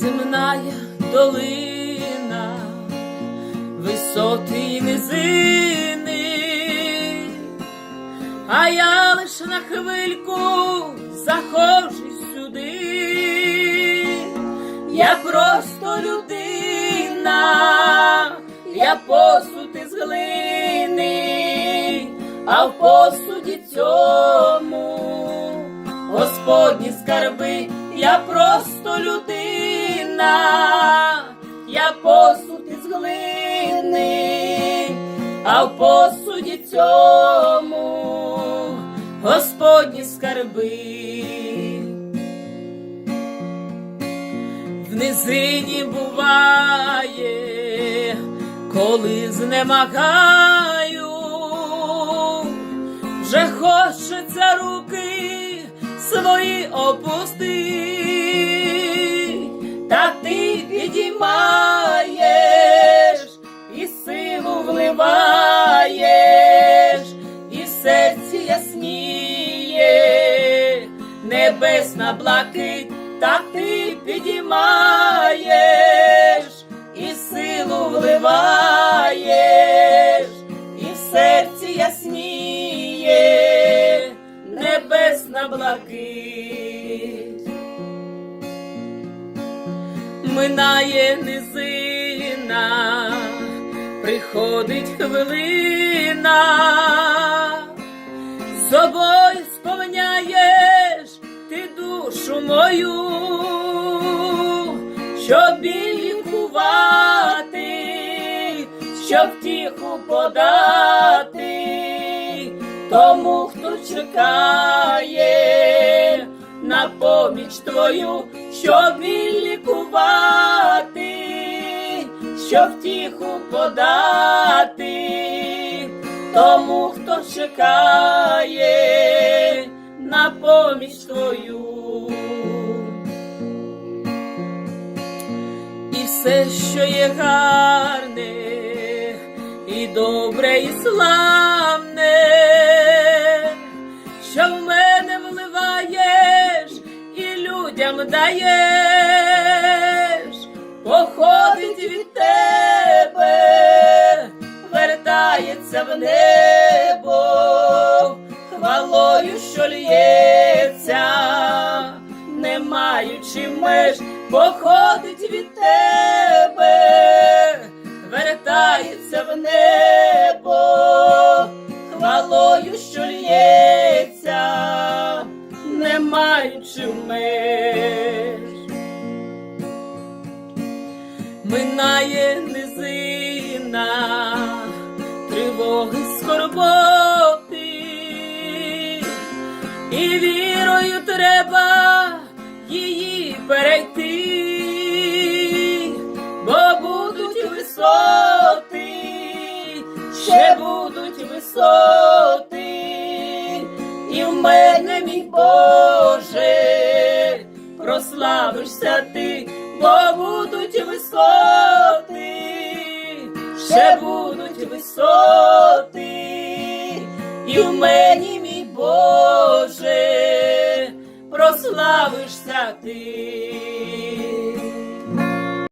земная долина, висоти й низини, а я лиш на хвильку заходжу сюди, я просто людина, я посуд із глини, а в посуді цьому Господні скарби, я просто людина, я посуд із глини, а в посуді цьому Господні скарби. В низині буває, коли знемагаю, вже хочеться руки свої опусти, небесна блакить, та ти підіймаєш і силу вливаєш, і в серці ясніє небесна блакить. Минає низина, приходить хвилина, мою, щоб лікувати, щоб втіху подати тому, хто чекає на поміч твою, щоб лікувати, щоб втіху подати, тому, хто чекає на поміч твою. Все, що є гарне, і добре, і славне, що в мене вливаєш і людям даєш, походить від тебе, вертається в небо, хвалою, що лється, не маючи меж, походить від тебе, вертається в небо, хвалою, що лється, не маючи меж. Минає низина, тривоги скорботи, і вірою треба її перейти, мене, мій Боже, прославишся ти, бо будуть висоти, ще будуть висоти, і в мені, мій Боже, прославишся ти.